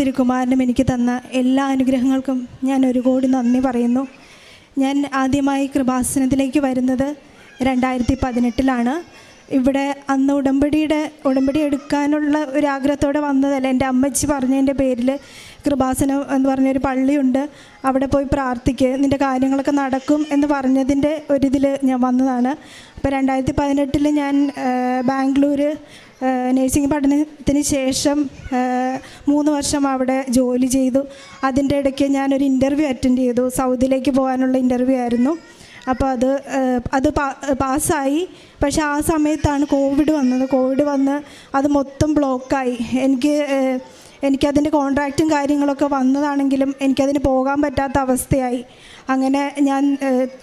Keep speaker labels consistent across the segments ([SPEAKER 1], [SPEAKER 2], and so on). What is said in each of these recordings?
[SPEAKER 1] തിരുക്കുമാരനും എനിക്ക് തന്ന എല്ലാ അനുഗ്രഹങ്ങൾക്കും ഞാൻ ഒരു കോടി നന്ദി പറയുന്നു. ഞാൻ ആദ്യമായി കൃപാസനത്തിലേക്ക് വരുന്നത് രണ്ടായിരത്തി പതിനെട്ടിലാണ് ഇവിടെ അന്ന് ഉടമ്പടിയുടെ ഉടമ്പടി എടുക്കാനുള്ള ഒരു ആഗ്രഹത്തോടെ വന്നതല്ല. എന്റെ അമ്മച്ചി പറഞ്ഞതിന്റെ പേരിൽ കൃപാസനം എന്ന് പറഞ്ഞൊരു പള്ളിയുണ്ട്. അവിടെ പോയി പ്രാർത്ഥിക്കുക നിന്റെ കാര്യങ്ങളൊക്കെ നടക്കും എന്ന് പറഞ്ഞതിന്റെ ഒരിതിൽ ഞാൻ വന്നതാണ്. അപ്പോൾ രണ്ടായിരത്തി പതിനെട്ടിൽ ഞാൻ ബാംഗ്ലൂർ നേഴ്സിംഗ് പഠനത്തിന് ശേഷം മൂന്ന് വർഷം അവിടെ ജോലി ചെയ്തു. അതിന്റെ ഇടയ്ക്ക് ഞാനൊരു ഇന്റർവ്യൂ അറ്റൻഡ് ചെയ്തു. സൗദിയിലേക്ക് പോകാനുള്ള ഇന്റർവ്യൂ ആയിരുന്നു. അപ്പോൾ അത് അത് പാസ്സായി. പക്ഷേ ആ സമയത്താണ് കോവിഡ് വന്നത്. കോവിഡ് വന്ന് അത് മൊത്തം ബ്ലോക്കായി. എനിക്ക് എനിക്കതിന്റെ കോൺട്രാക്റ്റും കാര്യങ്ങളൊക്കെ വന്നതാണെങ്കിലും എനിക്കതിന് പോകാൻ പറ്റാത്ത അവസ്ഥയായി. അങ്ങനെ ഞാൻ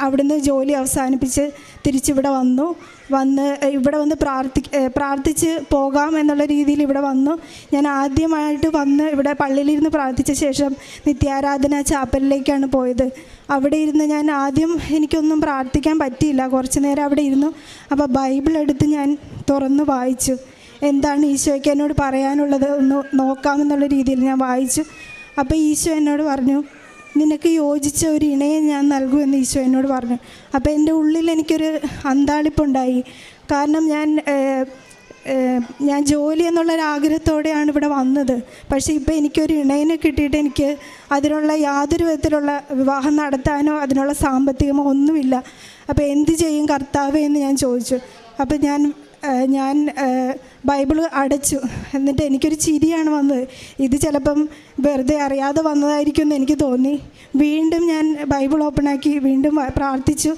[SPEAKER 1] അവിടുന്ന് ജോലി അവസാനിപ്പിച്ച് തിരിച്ചിവിടെ വന്നു. വന്ന് ഇവിടെ വന്ന് പ്രാർത്ഥി പ്രാർത്ഥിച്ച് പോകാം എന്നുള്ള രീതിയിൽ ഇവിടെ വന്നു. ഞാൻ ആദ്യമായിട്ട് വന്ന് ഇവിടെ പള്ളിയിലിരുന്ന് പ്രാർത്ഥിച്ച ശേഷം നിത്യാരാധന ചാപ്പലിലേക്കാണ് പോയത്. അവിടെ ഇരുന്ന് ഞാൻ ആദ്യം എനിക്കൊന്നും പ്രാർത്ഥിക്കാൻ പറ്റിയില്ല. കുറച്ച് നേരം അവിടെ ഇരുന്നു. അപ്പോൾ ബൈബിൾ എടുത്ത് ഞാൻ തുറന്ന് വായിച്ചു. എന്താണ് ഈശോയ്ക്ക് എന്നോട് പറയാനുള്ളത്? ഒന്ന് നോക്കാമെന്നുള്ള രീതിയിൽ ഞാൻ വായിച്ചു. അപ്പോൾ ഈശോ എന്നോട് പറഞ്ഞു നിനക്ക് യോജിച്ച ഒരു ഇണയെ ഞാൻ നൽകുമെന്ന് ഈശോ എന്നോട് പറഞ്ഞു. അപ്പോൾ എന്റെ ഉള്ളിൽ എനിക്കൊരു അന്താളിപ്പുണ്ടായി. കാരണം ഞാൻ ഞാൻ ജോലി എന്നുള്ളൊരാഗ്രഹത്തോടെയാണ് ഇവിടെ വന്നത്. പക്ഷേ ഇപ്പോൾ എനിക്കൊരു ഇണയിനെ കിട്ടിയിട്ട് എനിക്ക് അതിനുള്ള യാതൊരു വിധത്തിലുള്ള വിവാഹം നടത്താനോ അതിനുള്ള സാമ്പത്തികമോ ഒന്നുമില്ല. അപ്പോൾ എന്ത് ചെയ്യും കർത്താവ് എന്ന് ഞാൻ ചോദിച്ചു. അപ്പോൾ ഞാൻ ഞാൻ ബൈബിൾ അടച്ചു. എന്നിട്ട് എനിക്കൊരു ചിരിയാണ് വന്നത്. ഇത് ചിലപ്പം വെറുതെ അറിയാതെ വന്നതായിരിക്കും എന്ന് എനിക്ക് തോന്നി. വീണ്ടും ഞാൻ ബൈബിൾ ഓപ്പണാക്കി വീണ്ടും പ്രാർത്ഥിച്ചു.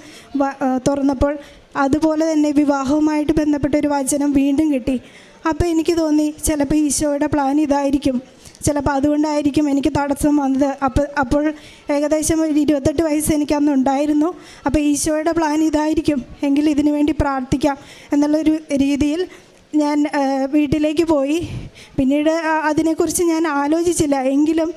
[SPEAKER 1] തുറന്നപ്പോൾ അതുപോലെ തന്നെ വിവാഹവുമായിട്ട് ബന്ധപ്പെട്ട ഒരു വചനം വീണ്ടും കിട്ടി. അപ്പോൾ എനിക്ക് തോന്നി ചിലപ്പോൾ ഈശോയുടെ പ്ലാൻ ഇതായിരിക്കും. ചിലപ്പോൾ അതുകൊണ്ടായിരിക്കും എനിക്ക് തടസ്സം വന്നത്. അപ്പോൾ അപ്പോൾ ഏകദേശം ഒരു ഇരുപത്തെട്ട് വയസ്സ് എനിക്ക് അന്ന് ഉണ്ടായിരുന്നു. അപ്പോൾ ഈശോയുടെ പ്ലാൻ ഇതായിരിക്കും. എങ്കിൽ ഇതിനു വേണ്ടി പ്രാർത്ഥിക്കാം എന്നുള്ളൊരു രീതിയിൽ ഞാൻ വീട്ടിലേക്ക് പോയി. പിന്നീട് അതിനെക്കുറിച്ച് ഞാൻ ആലോചിച്ചില്ല. എങ്കിലും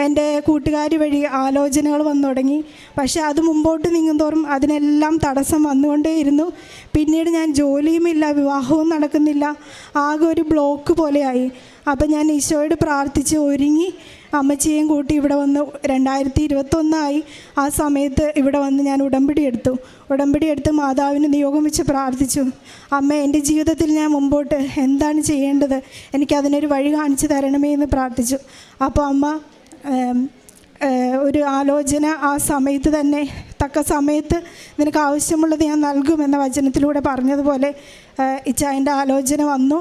[SPEAKER 1] എന്റെ കൂട്ടുകാർ വഴി ആലോചനകൾ വന്നു തുടങ്ങി. പക്ഷേ അത് മുമ്പോട്ട് നീങ്ങുന്തോറും അതിനെല്ലാം തടസ്സം വന്നുകൊണ്ടേയിരുന്നു. പിന്നീട് ഞാൻ ജോലിയുമില്ല വിവാഹവും നടക്കുന്നില്ല. ആകെ ഒരു ബ്ലോക്ക് പോലെയായി. അപ്പം ഞാൻ ഈശോയോട് പ്രാർത്ഥിച്ച് ഒരുങ്ങി. അമ്മച്ചിയെയും കൂട്ടി ഇവിടെ വന്ന് രണ്ടായിരത്തി ഇരുപത്തൊന്നായി ആ സമയത്ത് ഇവിടെ വന്ന് ഞാൻ ഉടമ്പടി എടുത്തു. ഉടമ്പടി എടുത്ത് മാതാവിന് നിയോഗം വെച്ച് പ്രാർത്ഥിച്ചു. അമ്മ എന്റെ ജീവിതത്തിൽ ഞാൻ മുമ്പോട്ട് എന്താണ് ചെയ്യേണ്ടത്? എനിക്കതിനൊരു വഴി കാണിച്ചു തരണമേ എന്ന് പ്രാർത്ഥിച്ചു. അപ്പോൾ അമ്മ ഒരു ആലോചന ആ സമയത്ത് തന്നെ തക്ക സമയത്ത് നിനക്ക് ആവശ്യമുള്ളത് ഞാൻ നൽകുമെന്ന വചനത്തിലൂടെ പറഞ്ഞതുപോലെ ഇച്ചായന്റെ ആലോചന വന്നു.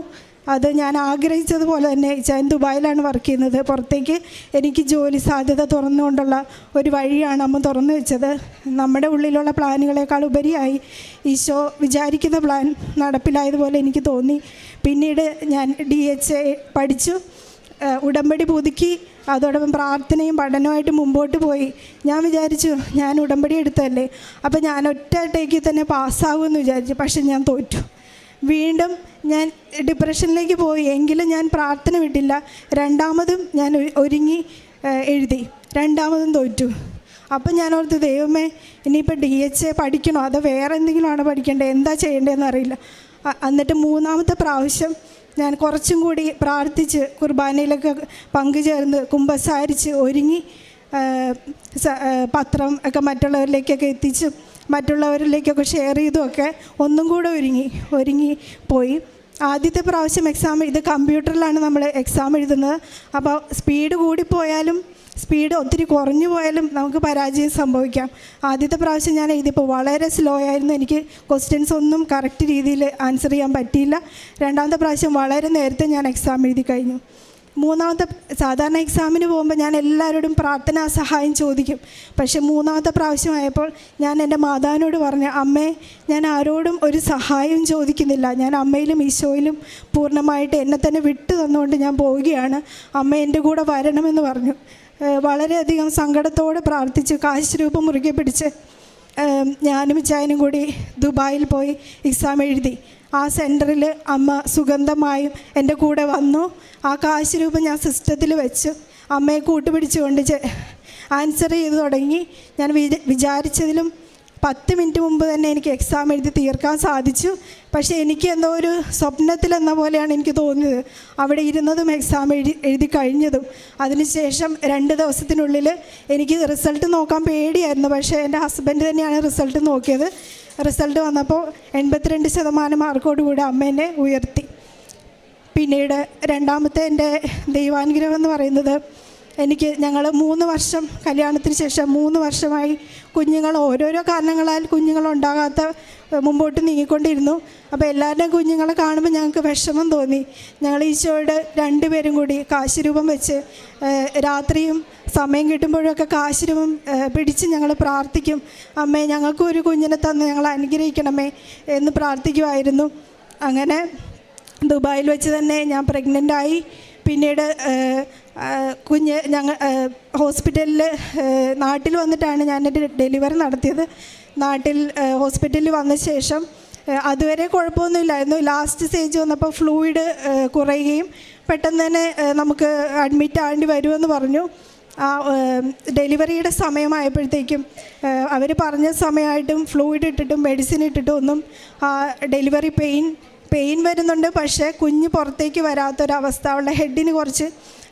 [SPEAKER 1] അത് ഞാൻ ആഗ്രഹിച്ചതുപോലെ തന്നെ ഞാൻ ദുബായിലാണ് വർക്ക് ചെയ്യുന്നത്. പുറത്തേക്ക് എനിക്ക് ജോലി സാധ്യത തുറന്നുകൊണ്ടുള്ള ഒരു വഴിയാണ് അമ്മ തുറന്നു വെച്ചത്. നമ്മുടെ ഉള്ളിലുള്ള പ്ലാനുകളേക്കാൾ ഉപരിയായി ഈശോ വിചാരിക്കുന്ന പ്ലാൻ നടപ്പിലായതുപോലെ എനിക്ക് തോന്നി. പിന്നീട് ഞാൻ ഡി എച്ച് എ പഠിച്ചു. ഉടമ്പടി പുതുക്കി അതോടൊപ്പം പ്രാർത്ഥനയും പഠനവുമായിട്ട് മുമ്പോട്ട് പോയി. ഞാൻ വിചാരിച്ചു ഞാൻ ഉടമ്പടി എടുത്തതല്ലേ. അപ്പോൾ ഞാൻ ഒറ്റ ടേക്കിൽ തന്നെ പാസ്സാകുമെന്ന് വിചാരിച്ചു പക്ഷെ ഞാൻ തോറ്റു. വീണ്ടും ഞാൻ ഡിപ്രഷനിലേക്ക് പോയി എങ്കിലും ഞാൻ പ്രാർത്ഥന വിട്ടില്ല. രണ്ടാമതും ഞാൻ ഒരുങ്ങി എഴുതി. രണ്ടാമതും തോറ്റു. അപ്പം ഞാൻ ഓർത്ത് ദൈവമേ ഇനിയിപ്പോൾ ഡി എച്ച് എ പഠിക്കണോ? അതോ വേറെ എന്തെങ്കിലും ആണോ പഠിക്കേണ്ടത്? എന്താ ചെയ്യേണ്ടതെന്ന് അറിയില്ല. എന്നിട്ട് മൂന്നാമത്തെ പ്രാവശ്യം ഞാൻ കുറച്ചും കൂടി പ്രാർത്ഥിച്ച് കുർബാനയിലൊക്കെ പങ്കുചേർന്ന് കുമ്പസാരിച്ച് ഒരുങ്ങി പത്രം ഒക്കെ മറ്റുള്ളവരിലേക്കൊക്കെ എത്തിച്ച് മറ്റുള്ളവരിലേക്കൊക്കെ ഷെയർ ചെയ്തുമൊക്കെ ഒന്നും കൂടെ ഒരുങ്ങി ഒരുങ്ങി പോയി. ആദ്യത്തെ പ്രാവശ്യം എക്സാം ഇത് കമ്പ്യൂട്ടറിലാണ് നമ്മൾ എക്സാം എഴുതുന്നത്. അപ്പോൾ സ്പീഡ് കൂടിപ്പോയാലും സ്പീഡ് ഒത്തിരി കുറഞ്ഞു പോയാലും നമുക്ക് പരാജയം സംഭവിക്കാം. ആദ്യത്തെ പ്രാവശ്യം ഞാൻ എഴുതിയപ്പോൾ വളരെ സ്ലോ ആയിരുന്നു. എനിക്ക് ക്വസ്റ്റ്യൻസ് ഒന്നും കറക്റ്റ് രീതിയിൽ ആൻസർ ചെയ്യാൻ പറ്റിയില്ല. രണ്ടാമത്തെ പ്രാവശ്യം വളരെ നേരത്തെ ഞാൻ എക്സാം എഴുതി കഴിഞ്ഞു. മൂന്നാമത്തെ സാധാരണ എക്സാമിന് പോകുമ്പോൾ ഞാൻ എല്ലാവരോടും പ്രാർത്ഥനാ സഹായം ചോദിക്കും. പക്ഷേ മൂന്നാമത്തെ പ്രാവശ്യമായപ്പോൾ ഞാൻ എന്റെ മാതാവിനോട് പറഞ്ഞു അമ്മേ ഞാൻ ആരോടും ഒരു സഹായം ചോദിക്കുന്നില്ല. ഞാൻ അമ്മയിലും ഈശോയിലും പൂർണമായിട്ട് എന്നെ തന്നെ വിട്ടു തന്നുകൊണ്ട് ഞാൻ പോവുകയാണ്. അമ്മ എന്റെ കൂടെ വരണമെന്ന് പറഞ്ഞു. വളരെയധികം സങ്കടത്തോടെ പ്രാർത്ഥിച്ച് കാശ് രൂപം മുറുകെ പിടിച്ച് ഞാനും ചായനും കൂടി ദുബായിൽ പോയി എക്സാം എഴുതി. ആ സെന്ററിൽ അമ്മ സുഗന്ധമായും എന്റെ കൂടെ വന്നു. ആ കാശ് രൂപം ഞാൻ സിസ്റ്റത്തിൽ വെച്ചു. അമ്മയെ കൂട്ടുപിടിച്ചുകൊണ്ട് ആൻസർ ചെയ്തു തുടങ്ങി. ഞാൻ വിച- വിചാരിച്ചതിലും പത്ത് മിനിറ്റ് മുമ്പ് തന്നെ എനിക്ക് എക്സാം എഴുതി തീർക്കാൻ സാധിച്ചു. പക്ഷേ എനിക്ക് എന്തോ ഒരു സ്വപ്നത്തിലെന്ന പോലെയാണ് എനിക്ക് തോന്നിയത്. അവിടെ ഇരുന്നതും എക്സാം എഴുതി എഴുതി കഴിഞ്ഞതും. അതിനുശേഷം രണ്ട് ദിവസത്തിനുള്ളിൽ എനിക്ക് റിസൾട്ട് നോക്കാൻ പേടിയായിരുന്നു. പക്ഷേ എന്റെ ഹസ്ബൻഡ് തന്നെയാണ് റിസൾട്ട് നോക്കിയത്. റിസൾട്ട് വന്നപ്പോൾ എൺപത്തിരണ്ട് ശതമാനം മാർക്കോടുകൂടി അമ്മ എന്നെ ഉയർത്തി. പിന്നീട് രണ്ടാമത്തെ എന്റെ ദൈവാനുഗ്രഹം എന്ന് പറയുന്നത് എനിക്ക് ഞങ്ങൾ മൂന്ന് വർഷം കല്യാണത്തിന് ശേഷം മൂന്ന് വർഷമായി കുഞ്ഞുങ്ങൾ ഓരോരോ കാരണങ്ങളാൽ കുഞ്ഞുങ്ങളുണ്ടാകാത്ത മുമ്പോട്ട് നീങ്ങിക്കൊണ്ടിരുന്നു. അപ്പോൾ എല്ലാവരുടെയും കുഞ്ഞുങ്ങളെ കാണുമ്പോൾ ഞങ്ങൾക്ക് വിഷമം തോന്നി. ഞങ്ങൾ ഈശോയോട് രണ്ടുപേരും കൂടി കാശുരൂപം വെച്ച് രാത്രിയും സമയം കിട്ടുമ്പോഴൊക്കെ കാശുരൂപം പിടിച്ച് ഞങ്ങൾ പ്രാർത്ഥിക്കും. അമ്മേ ഞങ്ങൾക്കും ഒരു കുഞ്ഞിനെ തന്ന് ഞങ്ങൾ അനുഗ്രഹിക്കണമേ എന്ന് പ്രാർത്ഥിക്കുമായിരുന്നു അങ്ങനെ ദുബായിൽ വെച്ച് തന്നെ ഞാൻ പ്രഗ്നന്റായി പിന്നീട് കുഞ്ഞ് ഞങ്ങൾ ഹോസ്പിറ്റലിൽ നാട്ടിൽ വന്നിട്ടാണ് ഞാൻ എന്റെ ഡെലിവറി നടത്തിയത്. നാട്ടിൽ ഹോസ്പിറ്റലിൽ വന്ന ശേഷം അതുവരെ കുഴപ്പമൊന്നുമില്ലായിരുന്നു. ലാസ്റ്റ് സ്റ്റേജ് വന്നപ്പോൾ ഫ്ലൂയിഡ് കുറയുകയും പെട്ടെന്ന് തന്നെ നമുക്ക് അഡ്മിറ്റ് ആകേണ്ടി വരുമെന്ന് പറഞ്ഞു. ആ ഡെലിവറിയുടെ സമയമായപ്പോഴത്തേക്കും അവർ പറഞ്ഞ സമയമായിട്ടും ഫ്ലൂയിഡ് ഇട്ടിട്ടും മെഡിസിൻ ഇട്ടിട്ടും ഒന്നും ആ ഡെലിവറി പെയിൻ പെയിൻ വരുന്നുണ്ട്. പക്ഷേ കുഞ്ഞ് പുറത്തേക്ക് വരാത്തൊരവസ്ഥ. അവളുടെ ഹെഡിന് കുറച്ച്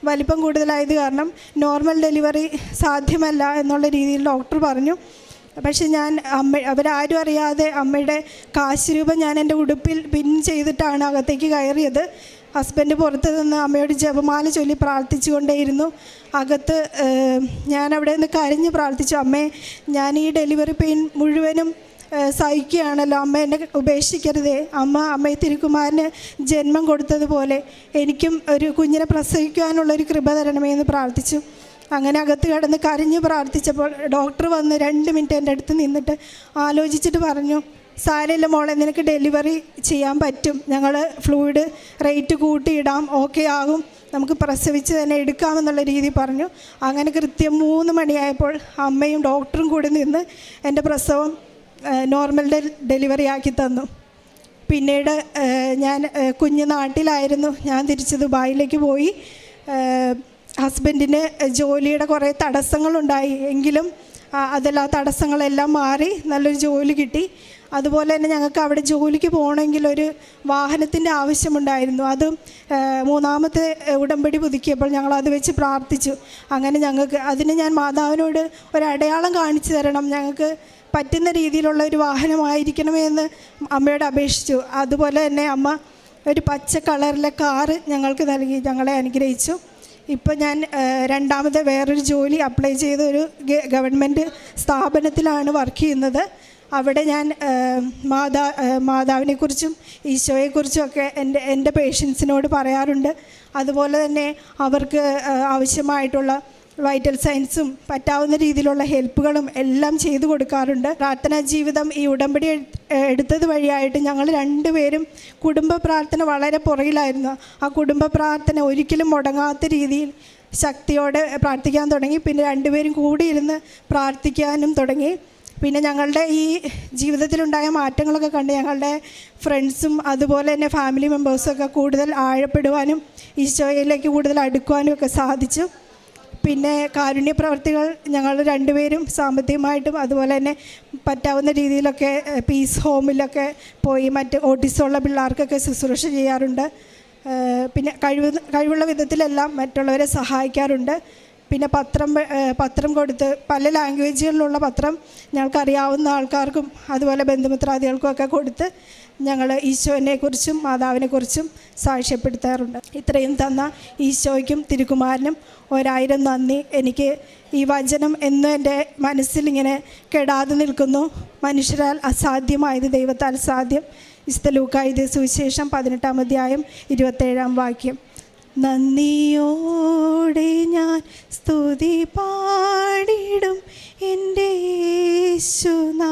[SPEAKER 1] വലിപ്പം കൂടുതലായത് കാരണം നോർമൽ ഡെലിവറി സാധ്യമല്ല എന്നുള്ള രീതിയിൽ ഡോക്ടർ പറഞ്ഞു. പക്ഷെ ഞാൻ അമ്മ അവരാരും അറിയാതെ അമ്മയുടെ കാശ് രൂപം ഞാൻ എന്റെ ഉടുപ്പിൽ പിൻ ചെയ്തിട്ടാണ് അകത്തേക്ക് കയറിയത്. ഹസ്ബൻഡ് പുറത്ത് നിന്ന് അമ്മയോട് ജപമാല ചൊല്ലി പ്രാർത്ഥിച്ചുകൊണ്ടേയിരുന്നു. അകത്ത് ഞാൻ അവിടെ നിന്ന് കരഞ്ഞ് പ്രാർത്ഥിച്ചു. അമ്മേ ഞാൻ ഈ ഡെലിവറി പെയിൻ മുഴുവനും സഹിക്കുകയാണല്ലോ. അമ്മ എന്നെ ഉപേക്ഷിക്കരുതേ. അമ്മ അമ്മ തിരുക്കുമാരന് ജന്മം കൊടുത്തതുപോലെ എനിക്കും ഒരു കുഞ്ഞിനെ പ്രസവിക്കുവാനുള്ളൊരു കൃപ തരണമേ എന്ന് പ്രാർത്ഥിച്ചു. അങ്ങനെ അകത്ത് കിടന്ന് കരഞ്ഞ് പ്രാർത്ഥിച്ചപ്പോൾ ഡോക്ടർ വന്ന് രണ്ട് മിനിറ്റ് എന്റെ അടുത്ത് നിന്നിട്ട് ആലോചിച്ചിട്ട് പറഞ്ഞു സാരമില്ല മോളെ നിനക്ക് ഡെലിവറി ചെയ്യാൻ പറ്റും. ഞങ്ങൾ ഫ്ലൂയിഡ് റേറ്റ് കൂട്ടിയിടാം. ഓക്കെ ആകും. നമുക്ക് പ്രസവിച്ച് തന്നെ എടുക്കാമെന്നുള്ള രീതി പറഞ്ഞു. അങ്ങനെ കൃത്യം മൂന്ന് മണിയായപ്പോൾ അമ്മയും ഡോക്ടറും കൂടി നിന്ന് എന്റെ പ്രസവം നോർമൽ ഡെലിവറി ആക്കി തന്നു. പിന്നീട് ഞാൻ കുഞ്ഞ് നാട്ടിലായിരുന്നു. ഞാൻ തിരിച്ച് ദുബായിലേക്ക് പോയി. ഹസ്ബൻഡിന് ജോലിയുടെ കുറേ തടസ്സങ്ങളുണ്ടായി. എങ്കിലും അതെല്ലാം തടസ്സങ്ങളെല്ലാം മാറി. നല്ലൊരു ജോലി കിട്ടി. അതുപോലെ തന്നെ ഞങ്ങൾക്ക് അവിടെ ജോലിക്ക് പോകണമെങ്കിൽ ഒരു വാഹനത്തിന്റെ ആവശ്യമുണ്ടായിരുന്നു. അതും മൂന്നാമത്തെ ഉടമ്പടി പുതുക്കിയപ്പോൾ ഞങ്ങൾ അത് വെച്ച് പ്രാർത്ഥിച്ചു. അങ്ങനെ ഞങ്ങൾക്ക് അതിന് ഞാൻ മാതാവിനോട് ഒരു അടയാളം കാണിച്ചു തരണം. ഞങ്ങൾക്ക് പറ്റുന്ന രീതിയിലുള്ള ഒരു വാഹനമായിരിക്കണമേ എന്ന് അമ്മയോട് അപേക്ഷിച്ചു. അതുപോലെ തന്നെ അമ്മ ഒരു പച്ച കളറിലെ കാറ് ഞങ്ങൾക്ക് നൽകി ഞങ്ങളെ അനുഗ്രഹിച്ചു. ഇപ്പോൾ ഞാൻ രണ്ടാമത് വേറൊരു ജോലി അപ്ലൈ ചെയ്ത ഒരു ഗവൺമെന്റ് സ്ഥാപനത്തിലാണ് വർക്ക് ചെയ്യുന്നത്. അവിടെ ഞാൻ മാതാ മാതാവിനെക്കുറിച്ചും ഈശോയെക്കുറിച്ചും ഒക്കെ എന്റെ എന്റെ പേഷ്യൻസിനോട് പറയാറുണ്ട്. അതുപോലെ തന്നെ അവർക്ക് ആവശ്യമായിട്ടുള്ള വൈറ്റൽ സയൻസും പറ്റാവുന്ന രീതിയിലുള്ള ഹെൽപ്പുകളും എല്ലാം ചെയ്തു കൊടുക്കാറുണ്ട്. പ്രാർത്ഥനാ ജീവിതം ഈ ഉടമ്പടി എട്- എടുത്തത് വഴിയായിട്ട് ഞങ്ങൾ രണ്ടുപേരും കുടുംബ പ്രാർത്ഥന വളരെ പുറകിലായിരുന്നു. ആ കുടുംബ പ്രാർത്ഥന ഒരിക്കലും മുടങ്ങാത്ത രീതിയിൽ ശക്തിയോടെ പ്രാർത്ഥിക്കാൻ തുടങ്ങി. പിന്നെ രണ്ടുപേരും കൂടി കൂടിയിരുന്ന് പ്രാർത്ഥിക്കാനും തുടങ്ങി. പിന്നെ ഞങ്ങളുടെ ഈ ജീവിതത്തിലുണ്ടായ മാറ്റങ്ങളൊക്കെ കണ്ട് ഞങ്ങളുടെ ഫ്രണ്ട്സും അതുപോലെ തന്നെ ഫാമിലി മെമ്പേഴ്സും ഒക്കെ കൂടുതൽ ആഴപ്പെടുവാനും ഈശോയിലേക്ക് കൂടുതൽ അടുക്കുവാനും ഒക്കെ സാധിച്ചു. പിന്നെ കാരുണ്യ പ്രവർത്തികൾ ഞങ്ങൾ രണ്ടുപേരും സാമ്പത്തികമായിട്ടും അതുപോലെ തന്നെ പറ്റാവുന്ന രീതിയിലൊക്കെ പീസ് ഹോമിലൊക്കെ പോയി മറ്റ് ഓട്ടിസമുള്ള പിള്ളേർക്കൊക്കെ ശുശ്രൂഷ ചെയ്യാറുണ്ട്. പിന്നെ കഴിവ് കഴിവുള്ള വിധത്തിലെല്ലാം മറ്റുള്ളവരെ സഹായിക്കാറുണ്ട്. പിന്നെ പത്രം പത്രം കൊടുത്ത് പല ലാംഗ്വേജുകളിലുള്ള പത്രം ഞങ്ങൾക്കറിയാവുന്ന ആൾക്കാർക്കും അതുപോലെ ബന്ധുമിത്രാദികൾക്കും ഒക്കെ കൊടുത്ത് ഞങ്ങൾ ഈശോനെക്കുറിച്ചും മാതാവിനെക്കുറിച്ചും സാക്ഷ്യപ്പെടുത്താറുണ്ട്. ഇത്രയും തന്ന ഈശോയ്ക്കും തിരുക്കുമാരനും ഒരായിരം നന്ദി. എനിക്ക് ഈ വചനം എന്നും എന്റെ മനസ്സിലിങ്ങനെ കെടാതെ നിൽക്കുന്നു. മനുഷ്യരാൽ അസാധ്യമായത് ദൈവത്താൽ സാധ്യം. ഇസ്തലൂക്കായത് ലൂക്കായത് സുവിശേഷം പതിനെട്ടാം അധ്യായം ഇരുപത്തേഴാം വാക്യം. നന്ദിയോടെ ഞാൻ സ്തുതി പാടിടും എന്റെ യേശുനാഥ.